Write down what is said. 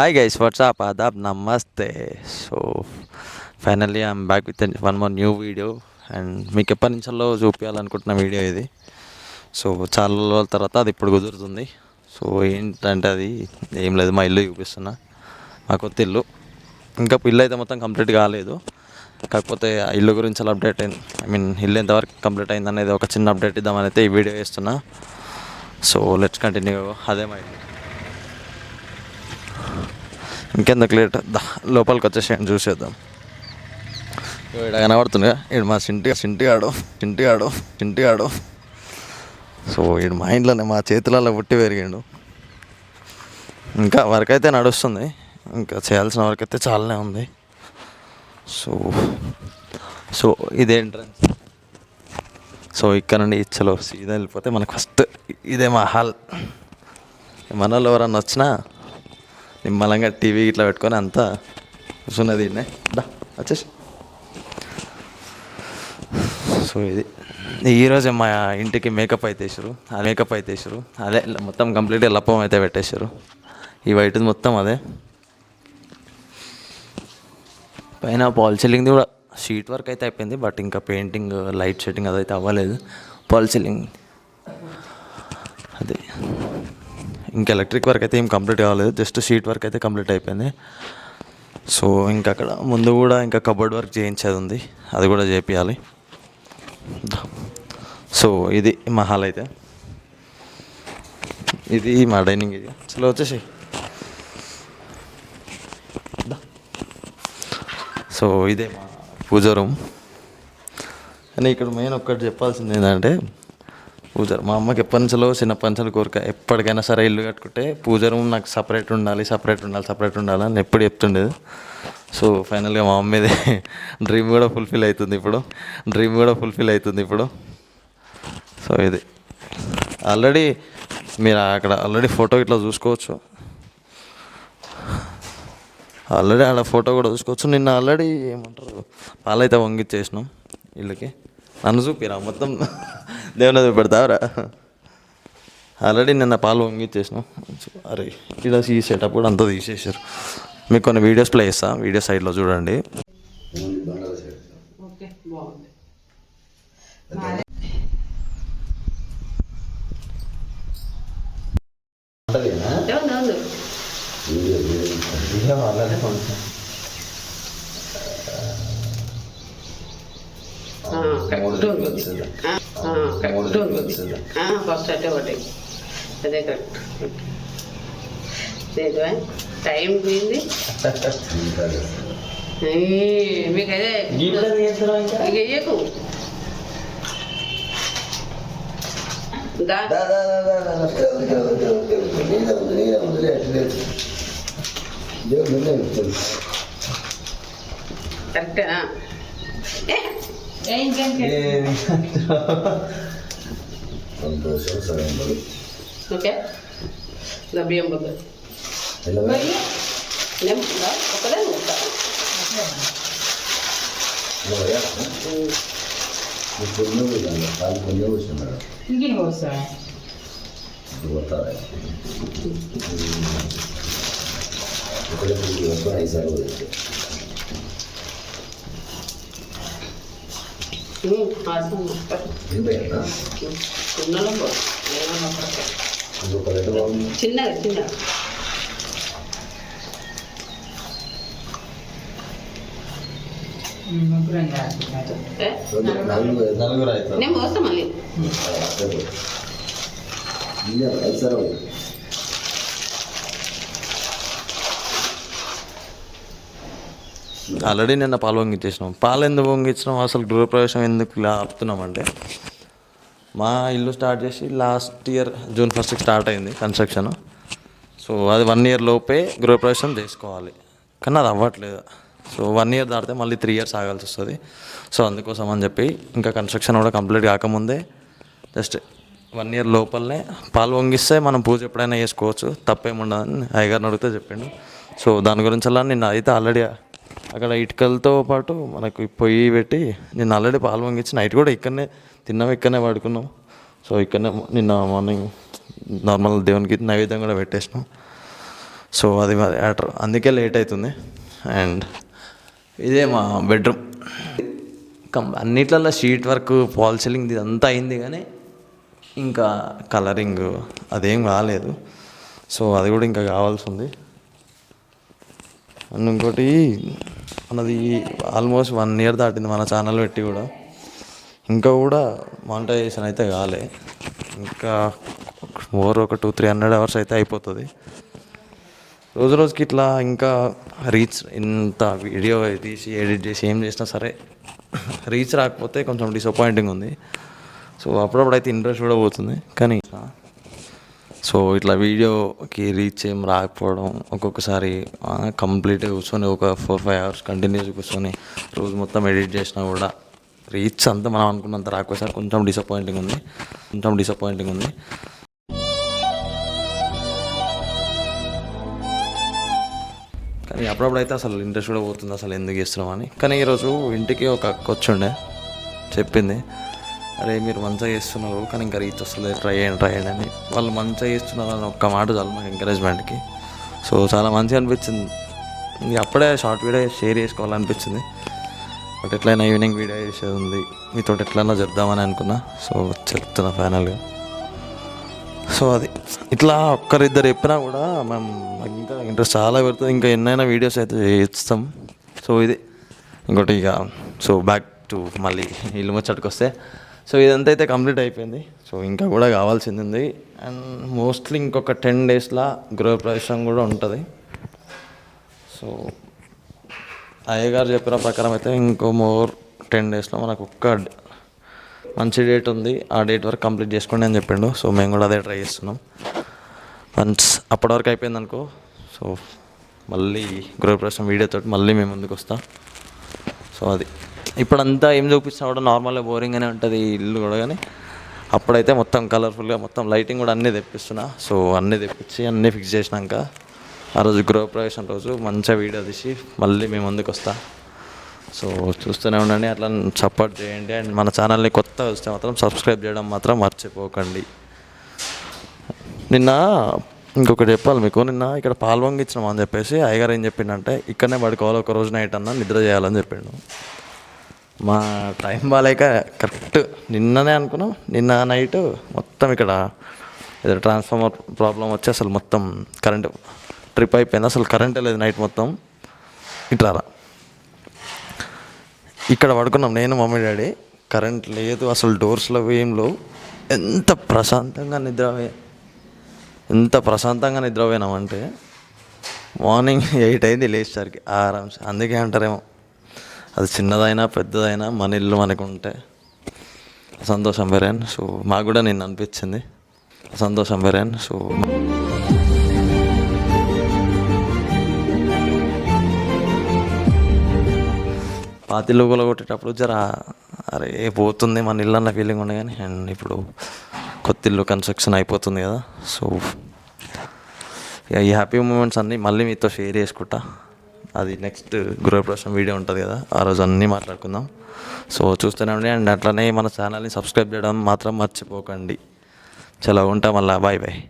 Hi guys WhatsApp ఆదాబ్ నమస్తే so finally I'm back with one more new video and మీకు ఎప్పటి నుంచో చూపించాలనుకుంటున్న వీడియో ఇది. సో చాలా రోజుల తర్వాత అది ఇప్పుడు కుదురుతుంది. సో ఏంటంటే అది ఏం లేదు మా ఇల్లు చూపిస్తున్నా. మా కొత్త ఇల్లు. ఇంకా ఇల్లు అయితే మొత్తం కంప్లీట్ కాలేదు. కాకపోతే ఆ ఇల్లు గురించి అలా అప్డేట్ అయింది. ఐ మీన్ ఇల్లు ఎంతవరకు కంప్లీట్ అయింది అనేది ఒక చిన్న అప్డేట్ ఇద్దామని అయితే ఈ వీడియో వేస్తున్నా సో లెట్స్ కంటిన్యూ అదే మా ఇల్లు. ఇంకెందుకు లేట్? దా లోపలికి వచ్చేసేయండి చూసేద్దాం. ఇక్కడ కనబడుతుందిగా. ఈడు మా సింటి సింటిగాడు సింటిగాడు సింటిగాడు సో ఈడు మా ఇంట్లోనే మా చేతులలో పుట్టి పెరిగాడు. ఇంకా వర్క్ అయితే నడుస్తుంది. ఇంకా చేయాల్సిన వర్క్ అయితే చాలానే ఉంది. సో సో ఇదే ఎంట్రన్స్ సో ఇక్కడ నుండి ఇచ్చలో సీదా వెళ్ళిపోతే మనకు ఫస్ట్ ఇదే మా హాల్ మనలో ఎవరన్నా వచ్చినా నిమ్మలంగా టీవీ ఇట్లా పెట్టుకొని అంతా కూర్చున్నది దా వచ్చేసి. సో ఇది. ఈరోజే మా ఇంటికి మేకప్ అయితే వేసారు ఆ మేకప్ అయితే వేసారు అదే మొత్తం కంప్లీట్గా లప్పం అయితే పెట్టేశారు ఈ వైట్ మొత్తం అదే. పైన పాల్ సీలింగ్ది కూడా షీట్ వర్క్ అయితే అయిపోయింది బట్ ఇంకా పెయింటింగ్ లైట్ సెట్టింగ్ అదైతే అవ్వలేదు. Fall ceiling. అదే. ఇంకా ఎలక్ట్రిక్ వర్క్ అయితే ఏం కంప్లీట్ కాలేదు జస్ట్ షీట్ వర్క్ అయితే కంప్లీట్ అయిపోయింది. సో ఇంకా అక్కడ ముందు కూడా ఇంకా కబోర్డ్ వర్క్ చేయించేది ఉంది అది కూడా చేపించాలి సో ఇది మా హాల్ అయితే. ఇది మా డైనింగ్ ఏరియా చలో వచ్చేసి సో ఇదే మా పూజ రూమ్ కానీ ఇక్కడ మెయిన్ ఒక్కటి చెప్పాల్సింది ఏంటంటే పూజ మా అమ్మకి ఎప్పటి నుంచో చిన్న పంచలు కోరిక. ఎప్పటికైనా సరే ఇల్లు కట్టుకుంటే పూజ రూమ్ నాకు సపరేట్ ఉండాలి సపరేట్ ఉండాలి సపరేట్ ఉండాలి అని ఎప్పుడు చెప్తుండేది. సో ఫైనల్గా మా మమ్మీది డ్రీమ్ కూడా ఫుల్ఫిల్ అవుతుంది ఇప్పుడు. డ్రీమ్ కూడా ఫుల్ఫిల్ అవుతుంది ఇప్పుడు. సో ఇది. ఆల్రెడీ మీరు అక్కడ ఆల్రెడీ ఫోటో ఇట్లా చూసుకోవచ్చు. ఆల్రెడీ ఆడ ఫోటో కూడా చూసుకోవచ్చు. నిన్న ఆల్రెడీ ఏమంటారు? పాలైతే వంగిచ్చేసినాం వీళ్ళకి నన్ను చూపిరా మొత్తం. దేవుని చూపెడతావరా ఆల్రెడీ నిన్న పాలు వంగిచ్చేసినాం అరే ఇక్కడ ఈ సెటప్ కూడా అంతా తీసేసారు మీకు కొన్ని వీడియోస్ ప్లే చేస్తా. వీడియో సైడ్లో చూడండి. ఓకే బాగుంది అవును అవును కరెక్ట్ ఉంది కరెక్ట్ ఉంది ఫస్ట్ అంటే ఒకటి అదే కరెక్ట్ లేదు టైం పోయింది ఏయ్, మీకు అదే ఇక వేయకు దా కరెక్టేనా సంతోషం సరైనది ఓకే ఇంకా బియ్యం బొద్దు నేను ఒకదే ఉంటా కాలు కొన్ని వచ్చినాడు ఇంకేం కోసా ఇప్పుడు పోతారా చిన్నగా చిన్నగా నేను పోస్తా మళ్ళీ. ఆల్రెడీ నిన్న పాలు వంగిచ్చేసినాం పాలు ఎందుకు వంగించినాం? అసలు గృహప్రవేశం ఎందుకు ఇలా ఆపుతున్నామంటే మా ఇల్లు స్టార్ట్ చేసి లాస్ట్ ఇయర్ జూన్ ఫస్ట్కి స్టార్ట్ అయింది కన్స్ట్రక్షన్. సో అది వన్ ఇయర్ లోపే గృహప్రవేశం చేసుకోవాలి. కానీ అది అవ్వట్లేదు. సో వన్ ఇయర్ దాటితే మళ్ళీ త్రీ ఇయర్స్ ఆగాల్సి వస్తుంది. సో అందుకోసం అని చెప్పి ఇంకా కన్స్ట్రక్షన్ కూడా కంప్లీట్ కాకముందే జస్ట్ వన్ ఇయర్ లోపలనే పాలు వంగిస్తే మనం పూజ ఎప్పుడైనా చేసుకోవచ్చు. తప్పేముండదని అయ్యగారిని అడిగితే చెప్పిండు. సో దాని గురించి అలా నేను అయితే ఆల్రెడీ అక్కడ ఇటుకలతో పాటు మనకు పొయ్యి పెట్టి నేను ఆల్రెడీ పాలు వంగించి నైట్ కూడా ఇక్కడనే తిన్నాం ఇక్కడనే పడుకున్నాం. సో ఇక్కడనే నిన్న మార్నింగ్ నార్మల్ దేవునికి నైవేద్యం కూడా పెట్టేసినాం. సో అది మరి యాటర్ అందుకే లేట్ అవుతుంది. అండ్ ఇదే మా బెడ్రూమ్. కం అన్నిట్లలో షీట్ వర్క్ ఫాల్ సీలింగ్ ఇదంతా అయింది కానీ ఇంకా కలరింగ్ అదేం కాలేదు సో అది కూడా ఇంకా కావాల్సి ఉంది. అండ్ ఇంకోటి మనది ఆల్మోస్ట్ వన్ ఇయర్ దాటింది మన ఛానల్ పెట్టి కూడా. ఇంకా కూడా మానిటైజేషన్ అయితే కాలే. ఇంకా మోర్ ఒక టూ త్రీ హండ్రెడ్ అవర్స్ అయితే అయిపోతుంది. రోజు రోజుకి ఇట్లా ఇంకా రీచ్ ఇంత వీడియో తీసి ఎడిట్ చేసి ఏం చేసినా సరే రీచ్ రాకపోతే కొంచెం డిసప్పాయింటింగ్ ఉంది. సో అప్పుడప్పుడు అయితే ఇంట్రెస్ట్ కూడా పోతుంది. కానీ సో ఇట్లా వీడియోకి రీచ్ ఏం రాకపోవడం ఒక్కొక్కసారి కంప్లీట్గా కూర్చొని ఒక ఫోర్ ఫైవ్ అవర్స్ కంటిన్యూస్ కూర్చొని రోజు మొత్తం ఎడిట్ చేసినా కూడా రీచ్ అంతా మనం అనుకున్నంత రాకపోతే కొంచెం డిసప్పాయింటింగ్ ఉంది. కొంచెం డిసప్పాయింటింగ్ ఉంది. కానీ అప్పుడప్పుడు అయితే అసలు ఇంట్రెస్ట్ కూడా పోతుంది అసలు ఎందుకు చేస్తున్నాం అని. కానీ ఈరోజు ఇంటికి ఒక అక్క వచ్చిండే చెప్పింది అరే మీరు మంచిగా చేస్తున్నారు కానీ ఇంకా రీచ్ వస్తుంది ట్రై చేయండి ట్రై చేయండి అని. వాళ్ళు మంచిగా చేస్తున్నారు అని ఒక్క మాట చాలు మాకు ఎంకరేజ్మెంట్కి సో చాలా మంచిగా అనిపించింది. ఇంక అప్పుడే షార్ట్ వీడియో షేర్ చేసుకోవాలనిపించింది. బట్ ఎట్లయినా ఈవినింగ్ వీడియో చేసేది ఉంది. మీతో ఎట్లయినా చెప్దామని అనుకున్నా. సో చెప్తున్నా ఫైనల్గా సో అది. ఇట్లా ఒక్కరిద్దరు చెప్పినా కూడా మేము మాకు ఇంకా ఇంట్రెస్ట్ చాలా పెడుతుంది. ఇంకా ఎన్నైనా వీడియోస్ అయితే చేస్తాం. సో ఇది. ఇంకోటి ఇక సో బ్యాక్ టు మళ్ళీ ఇల్లు ముచ్చటికి వస్తే. సో ఇదంతా అయితే కంప్లీట్ అయిపోయింది. సో ఇంకా కూడా కావాల్సింది ఉంది. అండ్ మోస్ట్లీ ఇంకొక టెన్ డేస్లో గృహప్రవేశం కూడా ఉంటుంది. సో అయ్యగారు చెప్పిన ప్రకారం అయితే ఇంకో మోర్ టెన్ డేస్లో మనకు ఒక్క మంచి డేట్ ఉంది. ఆ డేట్ వరకు కంప్లీట్ చేసుకోండి అని చెప్పిండు. సో మేము కూడా అదే ట్రై చేస్తున్నాం. వన్స్ అప్పటి వరకు అయిపోయింది అనుకో. సో మళ్ళీ గృహప్రవేశం వీడియోతో మళ్ళీ మేము ముందుకు వస్తాం సో అది. ఇప్పుడంతా ఏం చూపించినా కూడా నార్మల్గా బోరింగ్గానే ఉంటుంది ఈ ఇల్లు కూడా కానీ అప్పుడైతే మొత్తం కలర్ఫుల్గా మొత్తం లైటింగ్ కూడా అన్నీ తెప్పిస్తున్నా. సో అన్నీ తెప్పించి అన్నీ ఫిక్స్ చేసినాక ఆ రోజు గృహప్రవేశం రోజు మంచిగా వీడియో తీసి మళ్ళీ మేము ముందుకు వస్తా. సో చూస్తూనే ఉండండి అట్లా సపోర్ట్ చేయండి. అండ్ మన ఛానల్ని కొత్తగా వస్తే మాత్రం సబ్స్క్రైబ్ చేయడం మాత్రం మర్చిపోకండి. నిన్న ఇంకొకటి చెప్పాలి మీకు నిన్న ఇక్కడ పాలు వంగిచ్చినాం అని చెప్పేసి అయ్యగారు ఏం చెప్పిండంటే ఇక్కడనే పడుకోవాలి ఒక రోజు నైట్ అన్నా నిద్ర చేయాలని చెప్పిండు. మా టైం బాగాలేక కరెక్ట్ నిన్ననే అనుకున్నాం. నిన్న నైట్ మొత్తం ఇక్కడ ఏదో ట్రాన్స్ఫార్మర్ ప్రాబ్లం వచ్చి అసలు మొత్తం కరెంట్ ట్రిప్ అయిపోయింది. అసలు కరెంటే లేదు నైట్ మొత్తం. ఇట్లా ఇక్కడ పడుకున్నాం. నేను మమ్మీ డాడీ. కరెంట్ లేదు. అసలు డోర్స్లో ఏం లేవు. ఎంత ప్రశాంతంగా నిద్ర ఎంత ప్రశాంతంగా నిద్రపోయినామంటే మార్నింగ్ ఎయిట్ అయింది లేచేసరికి. ఆరామ్స్ అందుకే అంటారేమో. అది చిన్నదైనా పెద్దదైనా మన ఇల్లు మనకు ఉంటే సంతోషం వేరేన్ సో మాకు కూడా నేను అనిపించింది. సంతోషం వేరేన్ సో పాతిల్లు కొట్టేటప్పుడు జర అరే పోతుంది మన ఇల్లు అన్న ఫీలింగ్ ఉండే కానీ అండ్ ఇప్పుడు కొత్త ఇల్లు కన్స్ట్రక్షన్ అయిపోతుంది కదా. సో ఇక ఈ హ్యాపీ మూమెంట్స్ అన్నీ మళ్ళీ మీతో షేర్ చేసుకుంటా. అది నెక్స్ట్ గృహప్రవేశం వీడియో ఉంటుంది కదా ఆ రోజు అన్నీ మాట్లాడుకుందాం. సో చూస్తూనే ఉండి అండ్ అట్లనే మన ఛానల్ని సబ్స్క్రైబ్ చేయడం మాత్రం మర్చిపోకండి. చలో ఉంటాం మళ్ళీ బాయ్ బాయ్